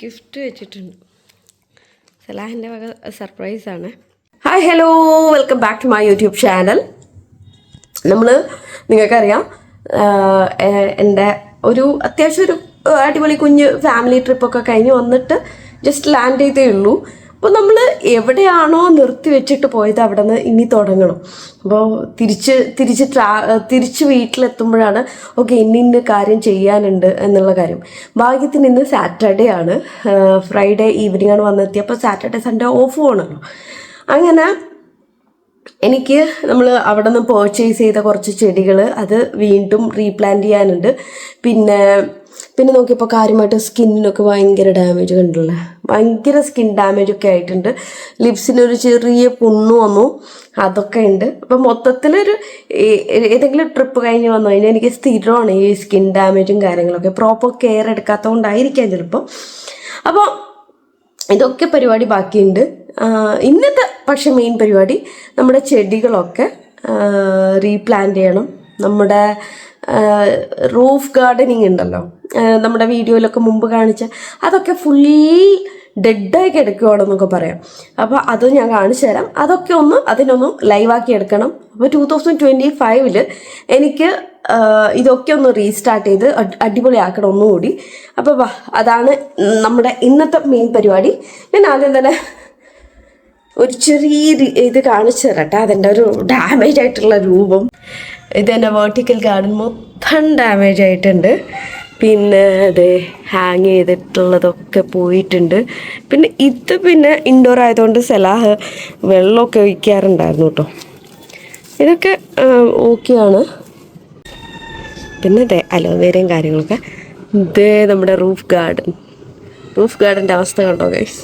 Gift വെച്ചിട്ടുണ്ട്. സലാഹിന്റെ വക സർപ്രൈസാണ് hi hello welcome back to my YouTube channel നമ്മൾ നിങ്ങൾക്കറിയാം എന്റെ ഒരു അത്യാവശ്യം ഒരു അടിപൊളി കുഞ്ഞ് ഫാമിലി ട്രിപ്പൊക്കെ കഴിഞ്ഞ് വന്നിട്ട് ജസ്റ്റ് ലാൻഡ് ചെയ്തേ ഉള്ളൂ. അപ്പോൾ നമ്മൾ എവിടെയാണോ നിർത്തി വെച്ചിട്ട് പോയത് അവിടെ നിന്ന് ഇനി തുടങ്ങണം. അപ്പോൾ തിരിച്ച് തിരിച്ച് ട്രാ തിരിച്ച് വീട്ടിലെത്തുമ്പോഴാണ് ഓക്കെ ഇനി ഇന്ന കാര്യം ചെയ്യാനുണ്ട് എന്നുള്ള കാര്യം. ഭാഗ്യത്തിന് ഇന്ന് സാറ്റർഡേ ആണ്. ഫ്രൈഡേ ഈവനിംഗ് ആണ് വന്നെത്തിയത് അപ്പോൾ സാറ്റർഡേ സൺഡേ ഓഫ് ആണല്ലോ. അങ്ങനെ എനിക്ക് നമ്മൾ അവിടെ നിന്ന് പർച്ചേസ് ചെയ്ത കുറച്ച് ചെടികൾ അത് വീണ്ടും റീപ്ലാന്റ് ചെയ്യാനുണ്ട്. പിന്നെ പിന്നെ നോക്കിയപ്പോൾ കാര്യമായിട്ട് സ്കിന്നിനൊക്കെ ഭയങ്കര ഡാമേജ് കണ്ടില്ലേ ഭയങ്കര സ്കിൻ ഡാമേജ് ഒക്കെ ആയിട്ടുണ്ട്. ലിപ്സിനൊരു ചെറിയ പുണ്ണു വന്നു. അതൊക്കെ ഉണ്ട്. അപ്പം മൊത്തത്തിലൊരു ഏതെങ്കിലും ട്രിപ്പ് കഴിഞ്ഞ് വന്നു കഴിഞ്ഞാൽ എനിക്ക് സ്ഥിരമാണ് ഈ സ്കിൻ ഡാമേജും കാര്യങ്ങളൊക്കെ. പ്രോപ്പർ കെയർ എടുക്കാത്തതുകൊണ്ടായിരിക്കാം ചിലപ്പോൾ അപ്പോൾ ഇതൊക്കെ പരിപാടി ബാക്കിയുണ്ട്. ഇന്നത്തെ പക്ഷേ മെയിൻ പരിപാടി നമ്മുടെ ചെടികളൊക്കെ റീപ്ലാന്റ് ചെയ്യണം. നമ്മുടെ റൂഫ് ഗാർഡനിങ് ഉണ്ടല്ലോ. നമ്മുടെ വീഡിയോയിലൊക്കെ മുമ്പ് കാണിച്ച അതൊക്കെ ഫുള്ളി ഡെഡായി കിടക്കുകയാണെന്നൊക്കെ പറയാം. അപ്പോൾ അത് ഞാൻ കാണിച്ചു തരാം. അതൊക്കെ ഒന്ന് അതിനൊന്നും ലൈവാക്കി എടുക്കണം. അപ്പോൾ ടു തൗസൻഡ് ട്വന്റി ഫൈവിൽ എനിക്ക് ഇതൊക്കെ ഒന്ന് റീസ്റ്റാർട്ട് ചെയ്ത് അടിപൊളിയാക്കണം ഒന്നുകൂടി. അപ്പോൾ അതാണ് നമ്മുടെ ഇന്നത്തെ മെയിൻ പരിപാടി. ഞാൻ ആദ്യം തന്നെ ഒരു ചെറിയ ഇത് കാണിച്ചു തരട്ടെ. അതിന്റെ ഒരു ഡാമേജ് ആയിട്ടുള്ള രൂപം. ഇത് തന്നെ വേർട്ടിക്കൽ ഗാർഡൻ മൊത്തം ഡാമേജ് ആയിട്ടുണ്ട്. പിന്നെ അത് ഹാങ് ചെയ്തിട്ടുള്ളതൊക്കെ പോയിട്ടുണ്ട്. പിന്നെ ഇത് പിന്നെ ഇൻഡോർ ആയതുകൊണ്ട് സലാഹ് വെള്ളമൊക്കെ ഒഴിക്കാറുണ്ടായിരുന്നു കേട്ടോ ഇതൊക്കെ ഓക്കെയാണ് പിന്നെ അതെ അലോവേരയും കാര്യങ്ങളൊക്കെ. ഇതേ നമ്മുടെ റൂഫ് ഗാർഡൻ റൂഫ് ഗാർഡന്റെ അവസ്ഥ കണ്ടോ ഗൈസ്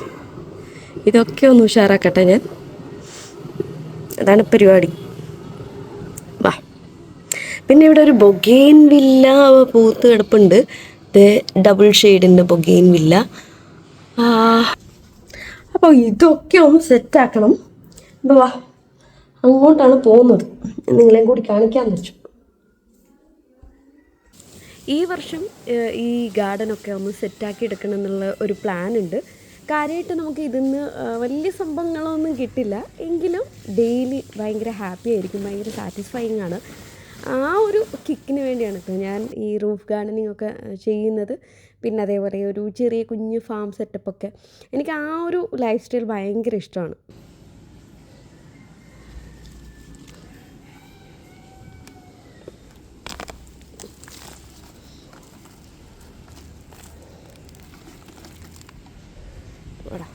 ഇതൊക്കെ ഒന്ന് ഉഷാറാക്കട്ടെ ഞാൻ. അതാണ് പരിപാടി. വാ. പിന്നെ ഇവിടെ ഒരു ബൊഗെയിൻ വില്ല പൂത്ത് കിടപ്പുണ്ട്. ഇത് ഡബിൾ ഷെയ്ഡിന്റെ ബൊഗെയിൻ വില്ല. അപ്പോൾ ഇതൊക്കെ ഒന്ന് സെറ്റാക്കണം അപ്പോൾ വാ. അങ്ങോട്ടാണ് പോകുന്നത്. നിങ്ങളെയും കൂടി കാണിക്കാൻ വെച്ചു. ഈ വർഷം ഈ ഗാർഡനൊക്കെ ഒന്ന് സെറ്റാക്കി എടുക്കണം എന്നുള്ള ഒരു പ്ലാൻ ഉണ്ട്. കാര്യമായിട്ട് നമുക്ക് ഇതിന്ന് വലിയ സംഭവങ്ങളൊന്നും കിട്ടില്ല. എങ്കിലും ഡെയിലി ഭയങ്കര ഹാപ്പി ആയിരിക്കും ഭയങ്കര സാറ്റിസ്ഫൈങ് ആണ്. ആ ഒരു കിക്കിന് വേണ്ടിയാണ് കേട്ടോ ഞാൻ ഈ റൂഫ് ഗാർഡനിങ് ഒക്കെ ചെയ്യുന്നത്. പിന്നെ അതേപോലെ ഒരു ചെറിയ കുഞ്ഞ് ഫാം സെറ്റപ്പൊക്കെ എനിക്ക് ആ ഒരു ലൈഫ് സ്റ്റൈൽ ഭയങ്കര ഇഷ്ടമാണ് ഇവിടെ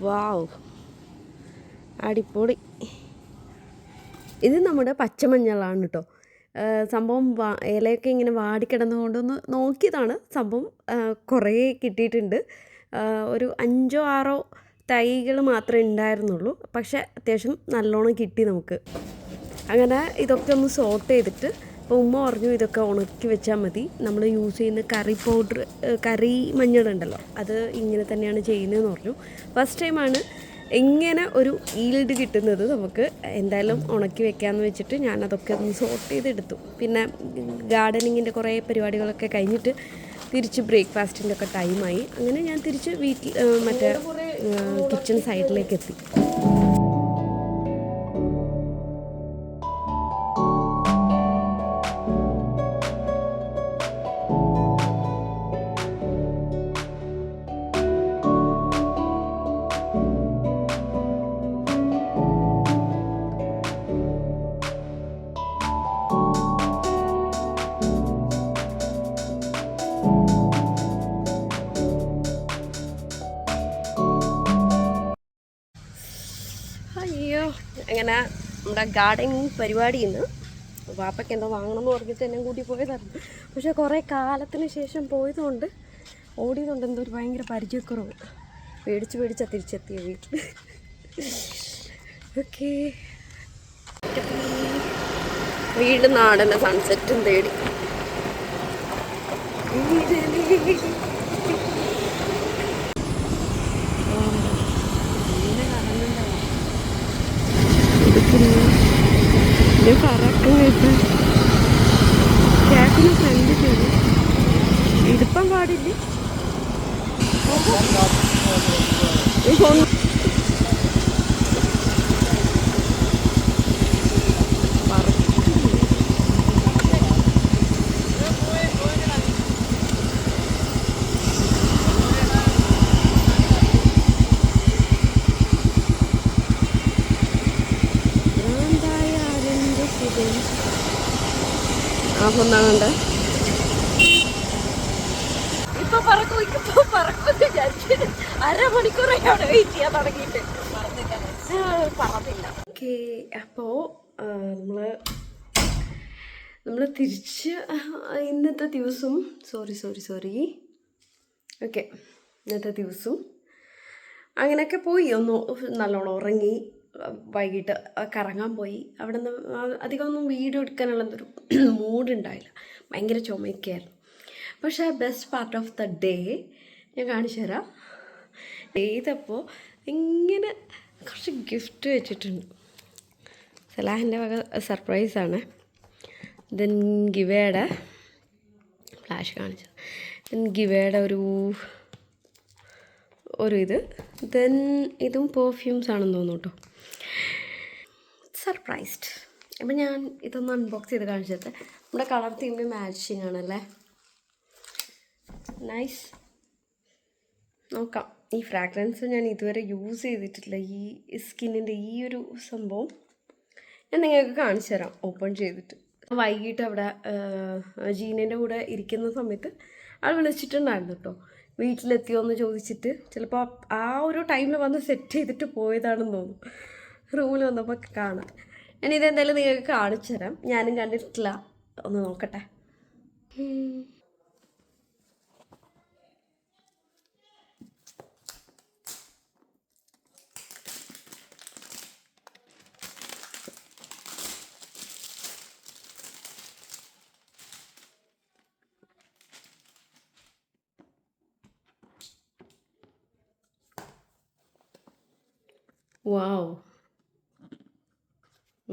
വാവ് അടിപൊളി. ഇത് നമ്മുടെ പച്ചമഞ്ഞളാണ് കേട്ടോ. സംഭവം ഇലയൊക്കെ ഇങ്ങനെ വാടിക്കിടന്നുകൊണ്ടൊന്ന് നോക്കിയതാണ്. സംഭവം കുറേ കിട്ടിയിട്ടുണ്ട്. ഒരു അഞ്ചോ ആറോ തൈകൾ മാത്രമേ ഉണ്ടായിരുന്നുള്ളൂ. പക്ഷേ അത്യാവശ്യം നല്ലോണം കിട്ടി നമുക്ക്. അങ്ങനെ ഇതൊക്കെ ഒന്ന് സോർട്ട് ചെയ്തിട്ട് അപ്പോൾ ഉമ്മ പറഞ്ഞു ഇതൊക്കെ ഉണക്കി വെച്ചാൽ മതി. നമ്മൾ യൂസ് ചെയ്യുന്ന കറി പൗഡർ കറി മഞ്ഞളുണ്ടല്ലോ അത് ഇങ്ങനെ തന്നെയാണ് ചെയ്യുന്നതെന്ന് പറഞ്ഞു. ഫസ്റ്റ് ടൈമാണ് എങ്ങനെ ഒരു ഈൽഡ് കിട്ടുന്നത് നമുക്ക് എന്തായാലും ഉണക്കി വെക്കാമെന്ന് വെച്ചിട്ട് ഞാനതൊക്കെ ഒന്ന് സോർട്ട് ചെയ്തെടുത്തു. പിന്നെ ഗാർഡനിങ്ങിന്റെ കുറേ പരിപാടികളൊക്കെ കഴിഞ്ഞിട്ട് തിരിച്ച് ബ്രേക്ക്ഫാസ്റ്റിന്റെ ഒക്കെ ടൈമായി അങ്ങനെ ഞാൻ തിരിച്ച് വീട്ടിൽ മറ്റേ കിച്ചൺ സൈഡിലേക്ക് എത്തി. ഗാർഡനിങ് പരിപാടി ഇന്ന് വാപ്പയ്ക്ക് എന്തോ വാങ്ങണമെന്ന് പറഞ്ഞിട്ട് എന്നെ കൂട്ടി പോയതായിരുന്നു. പക്ഷെ കുറേ കാലത്തിന് ശേഷം പോയതുകൊണ്ട് ഓടിയതുകൊണ്ട് എന്തോ ഒരു ഭയങ്കര പരിചയക്കുറവ്. പേടിച്ച് പേടിച്ചാ തിരിച്ചെത്തിയ വീട്ടിൽ. ഓക്കെ. വീട് നാടനെ സൺസെറ്റും തേടി. കേക്കിന് ഫ്രണ്ട് ചെയ്തു ഇടുപ്പം പാടില്ല? ഈ ഫോൺ ആ പൊന്നാണുണ്ട് ഇപ്പൊ പറക്കും ഇപ്പൊ പറക്കും അരമണിക്കൂറായി അവിടെ വെയിറ്റ് ചെയ്യാൻ തുടങ്ങിയിട്ട്. പറഞ്ഞില്ല ഓക്കെ അപ്പോ നമ്മൾ നമ്മൾ തിരിച്ച് ഇന്നത്തെ ദിവസം സോറി സോറി സോറി ഓക്കെ ഇന്നത്തെ ദിവസം അങ്ങനെയൊക്കെ പോയി. ഒന്ന് നല്ലോണം ഉറങ്ങി വൈകിട്ട് കറങ്ങാൻ പോയി. അവിടെ നിന്ന് അധികം ഒന്നും വീഡിയോ എടുക്കാനുള്ള മൂഡ് ഉണ്ടായില്ല ഭയങ്കര ചുമയ്ക്കായിരുന്നു പക്ഷേ best part of the day ഞാൻ കാണിച്ചു തരാം. ചെയ്തപ്പോൾ ഇങ്ങനെ കുറച്ച് ഗിഫ്റ്റ് വെച്ചിട്ടുണ്ട്. സലാഹിന്റെ വക സർപ്രൈസാണ് ദെൻ ഗിവയുടെ ഫ്ലാഷ് കാണിച്ചത് ദെൻ ഗിവയുടെ ഒരു ഒരു ഇത്. ദെൻ ഇതും പെർഫ്യൂംസ് ആണെന്ന് തോന്നുന്നു കേട്ടോ. സർപ്രൈസ്ഡ് അപ്പം ഞാൻ ഇതൊന്ന് അൺബോക്സ് ചെയ്ത് കാണിച്ചത് നമ്മുടെ കളർ തീമിന് മാച്ചിങ് ആണല്ലേ? നൈസ് നോക്കാം. ഈ ഫ്രാഗ്രൻസ് ഞാൻ ഇതുവരെ യൂസ് ചെയ്തിട്ടില്ല. ഈ സ്കിന്നിന്റെ ഈ ഒരു സംഭവം ഞാൻ നിങ്ങൾക്ക് കാണിച്ചു തരാം. ഓപ്പൺ ചെയ്തിട്ട്. വൈകിട്ട് അവിടെ ജീനേന്റെ കൂടെ ഇരിക്കുന്ന സമയത്ത് ആൾ വിളിച്ചിട്ടുണ്ടായിരുന്നു കേട്ടോ വീട്ടിലെത്തിയോ എന്ന് ചോദിച്ചിട്ട് ചിലപ്പോൾ ആ ഒരു ടൈമിൽ വന്ന് സെറ്റ് ചെയ്തിട്ട് പോയതാണെന്ന് തോന്നുന്നു. റൂമിൽ വന്നപ്പോൾ കാണാം. ഞാൻ ഇതെന്തായാലും നിങ്ങൾക്ക് കാണിച്ചു തരാം. ഞാനും കണ്ടിട്ടില്ല. ഒന്ന് നോക്കട്ടെ. ഉം.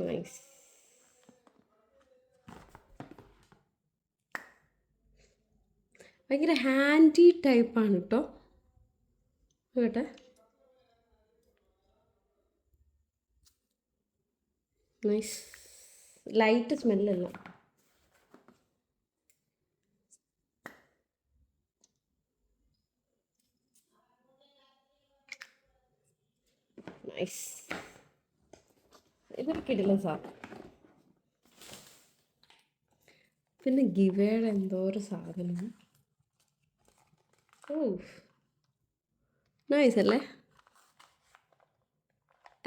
Nice. ഭയങ്കര ഹാൻഡി ടൈപ്പാണ് കേട്ടോ കേട്ടെ നൈസ് ലൈറ്റ് സ്മെല്ലല്ല നൈസ് ഇതൊരു കിടിലം സാധനം പിന്നെ ഗിവയുടെ എന്തോ ഒരു സാധനം. ഓ നൈസ് അല്ലേ?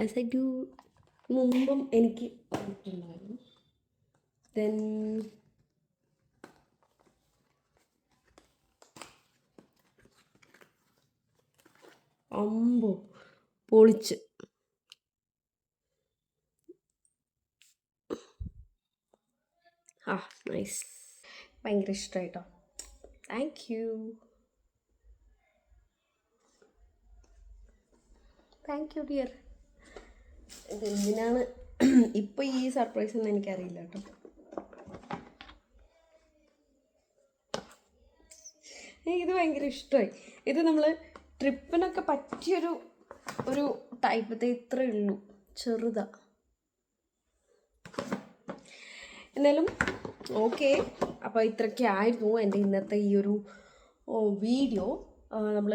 ആസ് ഐ ഡു മുമ്പും എനിക്ക് പറഞ്ഞിട്ടുണ്ടായിരുന്നു ദെൻ അമ്പോ പൊളിച്ച്. ആ നൈസ് ഭയങ്കര ഇഷ്ടമായിട്ടോ thank you thank you dear എന്തിനാണ്? ഇപ്പോൾ ഈ സർപ്രൈസ് ഒന്നും എനിക്കറിയില്ല കേട്ടോ. ഇത് ഭയങ്കര ഇഷ്ടമായി ഇത് നമ്മൾ ട്രിപ്പിനൊക്കെ പറ്റിയൊരു ഒരു ടൈപ്പത്തെ ഇത്രയേ ഉള്ളൂ. ചെറുതാ. എന്നാലും ഓക്കെ. അപ്പോൾ ഇത്രയൊക്കെ ആയിരുന്നു എന്റെ ഇന്നത്തെ ഈ ഒരു വീഡിയോ. നമ്മൾ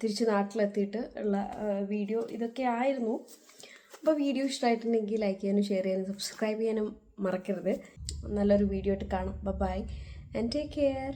തിരിച്ച് നാട്ടിലെത്തിയിട്ട് ഉള്ള വീഡിയോ ഇതൊക്കെ ആയിരുന്നു. അപ്പോൾ വീഡിയോ ഇഷ്ടമായിട്ടുണ്ടെങ്കിൽ ലൈക്ക് ചെയ്യാനും ഷെയർ ചെയ്യാനും സബ്സ്ക്രൈബ് ചെയ്യാനും മറക്കരുത്. നല്ലൊരു വീഡിയോ ആയിട്ട് കാണാം. By and take care